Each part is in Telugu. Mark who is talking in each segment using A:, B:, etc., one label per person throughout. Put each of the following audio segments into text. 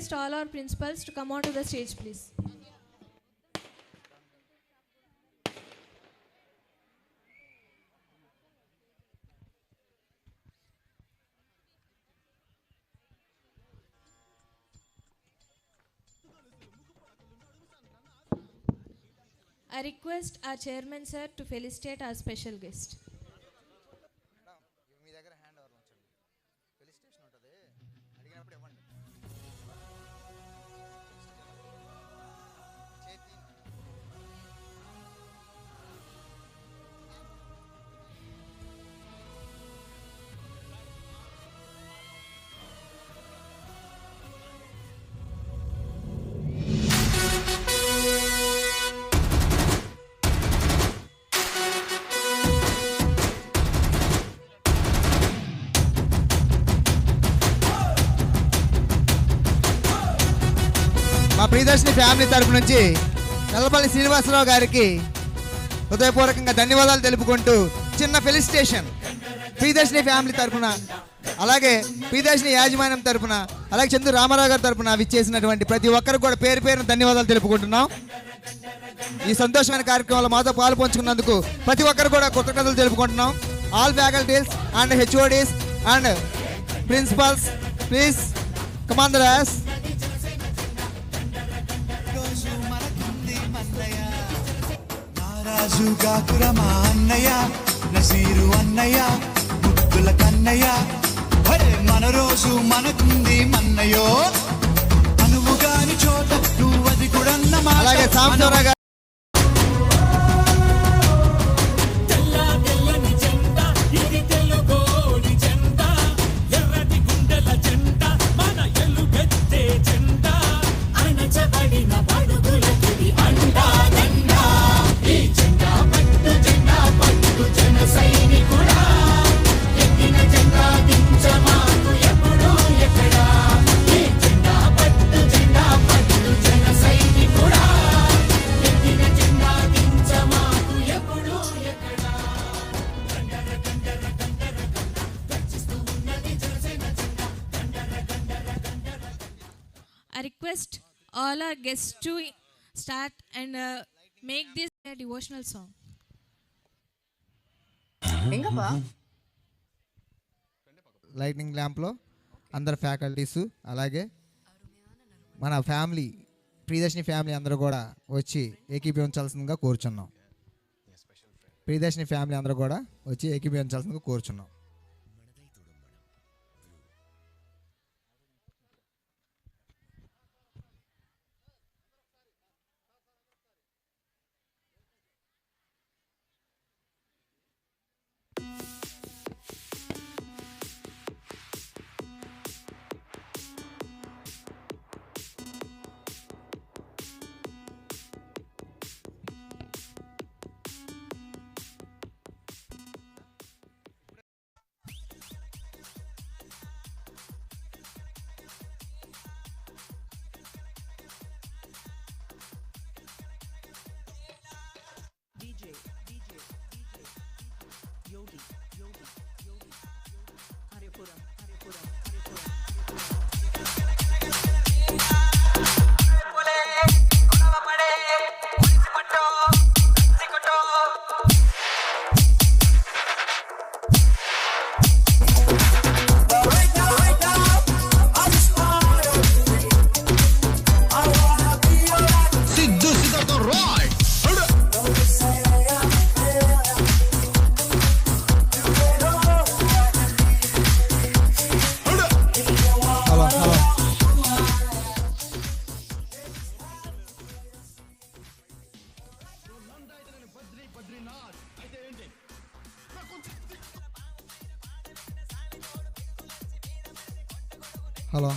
A: Once again, I request all our principals to come onto the stage, please. I request our chairman sir to felicitate our special guest.
B: మీ దగ్గర హ్యాండ్ ఓవర్ ఉంచండి ఫెలిసిటేషన్ ఉంటుంది అడిగినప్పుడు ఇవ్వండి Priyadarshini family తరపు నుంచి నల్లపల్లి శ్రీనివాసరావు గారికి హృదయపూర్వకంగా ధన్యవాదాలు తెలుపుకుంటూ చిన్న ఫెలిసిటేషన్. ప్రియదర్శిని ఫ్యామిలీ తరపున అలాగే ప్రియదర్శిని యాజమాన్యం తరపున అలాగే చంద్రు రామారావు గారి తరఫున విచ్చేసినటువంటి ప్రతి ఒక్కరికి కూడా పేరు పేరున ధన్యవాదాలు తెలుపుకుంటున్నాం. ఈ సంతోషమైన కార్యక్రమంలో మాతో పాలు పంచుకున్నందుకు ప్రతి ఒక్కరు కూడా కృతజ్ఞతలు తెలుపుకుంటున్నాం. All faculties and HODs and principals please కమాండరాస్
C: నారాజు గాకుర మా అన్నయ్య నసీరు అన్నయ్య ముద్దుల కన్నయ్య. అరే మన రోజు మనకుంది మన్నయ్యో. అనువుగాని చోట నువ్వది కూడా
A: I request all our guests to start and uh, make this a devotional song.
B: Lighting ల్యాంప్లో అందరు ఫ్యాకల్టీస్ అలాగే మన ఫ్యామిలీ ప్రియదర్శిని ఫ్యామిలీ అందరూ కూడా వచ్చి ఏకీభవించాల్సిందిగా కోరుచున్నాం. ప్రియదర్శిని ఫ్యామిలీ అందరూ కూడా వచ్చి ఏకీభవించాల్సిందిగా కోరుచున్నాం. హలో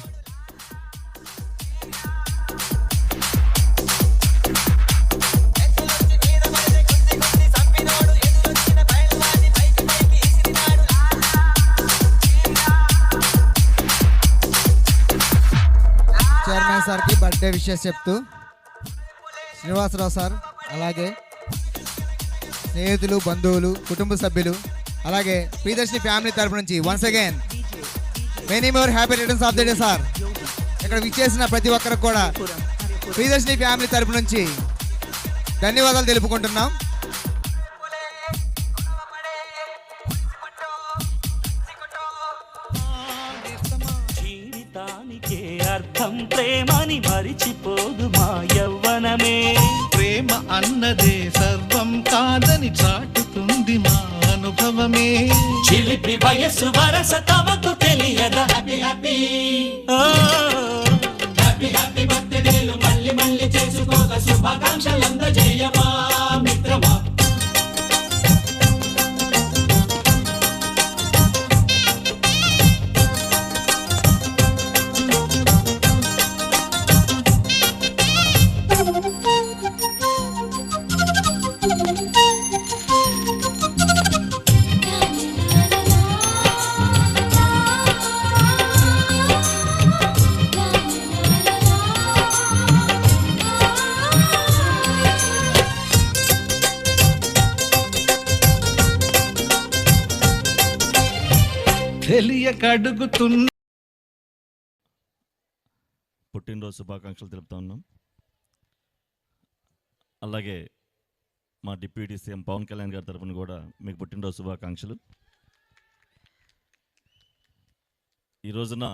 B: చైర్మన్ సార్కి బర్త్డే విషెస్ చెప్తూ శ్రీనివాసరావు సార్ అలాగే స్నేహితులు బంధువులు కుటుంబ సభ్యులు అలాగే ప్రియదర్శిని ఫ్యామిలీ తరపు నుంచి once again many more happy returns of the day
D: sir
B: ఇక్కడ విచ్చేసిన ప్రతి ఒక్కరికి కూడా ప్రియదర్శిని ఫ్యామిలీ తరపు నుంచి ధన్యవాదాలు తెలుపుకుంటున్నాం.
E: జీవితానికే అర్థం ప్రేమని మరిచిపోదు మా యవ్వనమే.
F: ప్రేమ అన్నదే సర్వం కాదని చాటుతుంది మా అనుభవమే.
E: చిలిపి వయస్సు వరస తమకు తెలియద? హ్యాపీ హ్యాపీ హ్యాపీ హ్యాపీ బర్త్డేలు మళ్ళీ మళ్ళీ చేసుకోక శుభాకాంక్షలు అందజేయమా?
F: తెలియక
G: పుట్టినరోజు శుభాకాంక్షలు తెలుపుతా ఉన్నాం. అలాగే మా డిప్యూటీ సీఎం పవన్ కళ్యాణ్ గారి తరఫున కూడా మీకు పుట్టినరోజు శుభాకాంక్షలు. ఈ రోజున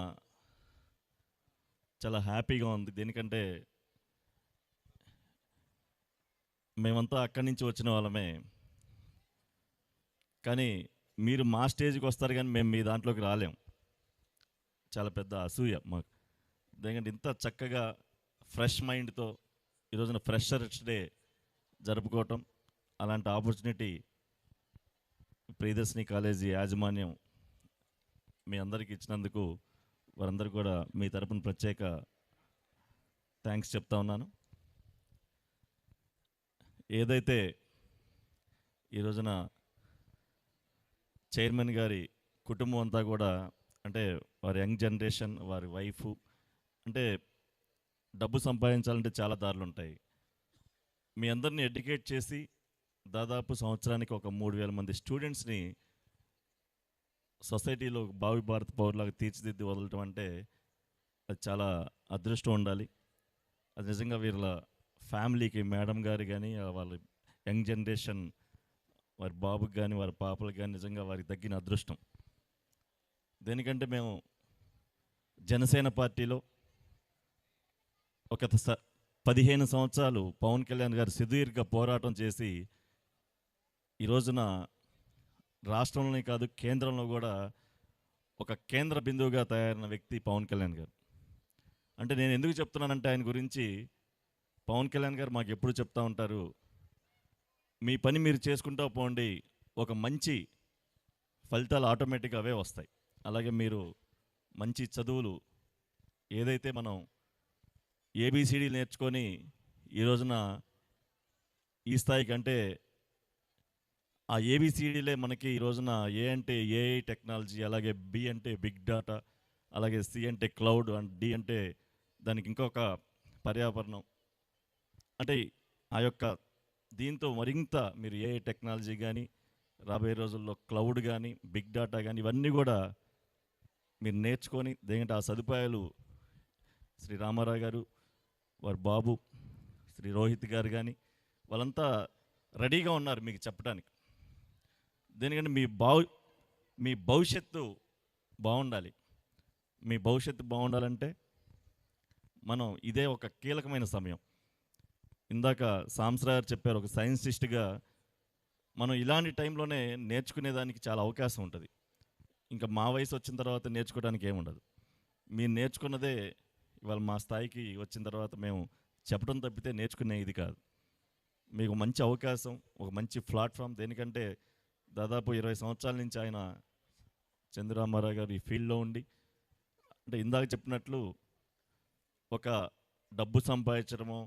G: చాలా హ్యాపీగా ఉంది. దేనికంటే మేమంతా అక్కడి నుంచి వచ్చిన వాళ్ళమే. కానీ మీరు మా స్టేజ్కి వస్తారు కానీ మేము మీ దాంట్లోకి రాలేం. చాలా పెద్ద అసూయ మాకు. ఎందుకంటే ఇంత చక్కగా ఫ్రెష్ మైండ్తో ఈ రోజున ఫ్రెషర్స్ డే జరుపుకోవటం అలాంటి ఆపర్చునిటీ ప్రియదర్శిని కాలేజీ యాజమాన్యం మీ అందరికీ ఇచ్చినందుకు వారందరూ కూడా మీ తరపున ప్రత్యేక థ్యాంక్స్ చెప్తా ఉన్నాను. ఏదైతే ఈ రోజున చైర్మన్ గారి కుటుంబం అంతా కూడా అంటే వారి యంగ్ జనరేషన్ వారి వైఫ్ అంటే డబ్బు సంపాదించాలంటే చాలా దారులు ఉంటాయి. మీ అందరిని ఎడ్యుకేట్ చేసి దాదాపు సంవత్సరానికి ఒక మూడు వేల మంది స్టూడెంట్స్ని సొసైటీలో భావి భారత పౌరులాగా తీర్చిదిద్ది వదలటం అంటే అది చాలా అదృష్టం ఉండాలి. అది నిజంగా వీళ్ళ ఫ్యామిలీకి మేడం గారు కానీ వాళ్ళ యంగ్ జనరేషన్ వారి బాబుకి కానీ వారి పాపలకు కానీ నిజంగా వారికి తగ్గిన అదృష్టం. దేనికంటే మేము జనసేన పార్టీలో ఒక స- పదిహేను సంవత్సరాలు పవన్ కళ్యాణ్ గారు సుదీర్ఘ పోరాటం చేసి ఈ రోజున రాష్ట్రంలోనే కాదు కేంద్రంలో కూడా ఒక కేంద్ర బిందువుగా తయారైన వ్యక్తి పవన్ కళ్యాణ్ గారు. అంటే నేను ఎందుకు చెప్తున్నానంటే ఆయన గురించి పవన్ కళ్యాణ్ గారు మాకు ఎప్పుడు చెప్తా ఉంటారు మీ పని మీరు చేసుకుంటూ పోండి ఒక మంచి ఫలితాలు ఆటోమేటిక్గా అవే వస్తాయి. అలాగే మీరు మంచి చదువులు ఏదైతే మనం ఏబిసిడి నేర్చుకొని ఈ రోజున ఈ స్థాయికి అంటే ఆ ఏబిసిడీలే మనకి ఈ రోజున ఏ అంటే ఏఐ టెక్నాలజీ అలాగే బి అంటే బిగ్ డేటా అలాగే సి అంటే క్లౌడ్ అండ్ డి అంటే దానికి ఇంకొక పర్యావరణం. అంటే ఆ యొక్క దీంతో మరింత మీరు ఏ టెక్నాలజీ కానీ రాబోయే రోజుల్లో క్లౌడ్ కానీ బిగ్ డేటా కానీ ఇవన్నీ కూడా మీరు నేర్చుకొని దేంటే ఆ సదుపాయాలు శ్రీ రామారావు గారు వారి బాబు శ్రీ రోహిత్ గారు కానీ వాళ్ళంతా రెడీగా ఉన్నారు మీకు చెప్పడానికి దేనికంటే మీ బావు మీ భవిష్యత్తు బాగుండాలి. మీ భవిష్యత్తు బాగుండాలంటే మనం ఇదే ఒక కీలకమైన సమయం. ఇందాక సాంసరా గారు చెప్పారు ఒక సైన్సిస్ట్గా మనం ఇలాంటి టైంలోనే నేర్చుకునేదానికి చాలా అవకాశం ఉంటుంది. ఇంకా మా వయసు వచ్చిన తర్వాత నేర్చుకోవడానికి ఏముండదు మీరు నేర్చుకున్నదే ఇవాళ మా స్థాయికి వచ్చిన తర్వాత మేము చెప్పడం తప్పితే నేర్చుకునే ఇది కాదు. మీకు మంచి అవకాశం ఒక మంచి ప్లాట్ఫామ్ దేనికంటే దాదాపు ఇరవై సంవత్సరాల నుంచి ఆయన చంద్రరామారావు గారు ఈ ఫీల్డ్లో ఉండి అంటే ఇందాక చెప్పినట్లు ఒక డబ్బు సంపాదించడమో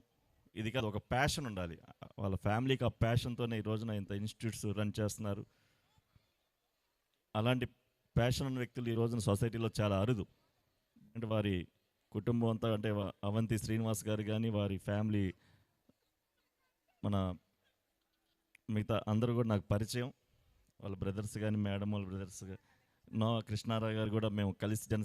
G: ఇది కాదు ఒక ప్యాషన్ ఉండాలి. వాళ్ళ ఫ్యామిలీకి ఆ ప్యాషన్తోనే ఈ రోజున ఇంత ఇన్స్టిట్యూట్స్ రన్ చేస్తున్నారు. అలాంటి ప్యాషన్ ఉన్న వ్యక్తులు ఈ రోజున సొసైటీలో చాలా అరుదు. అంటే వారి కుటుంబం అంతా అంటే అవంతి శ్రీనివాస్ గారు కానీ వారి ఫ్యామిలీ మన మిగతా అందరూ కూడా నాకు పరిచయం. వాళ్ళ బ్రదర్స్ కానీ మేడం వాళ్ళ బ్రదర్స్ నో కృష్ణారావు గారు కూడా మేము కలిసి జన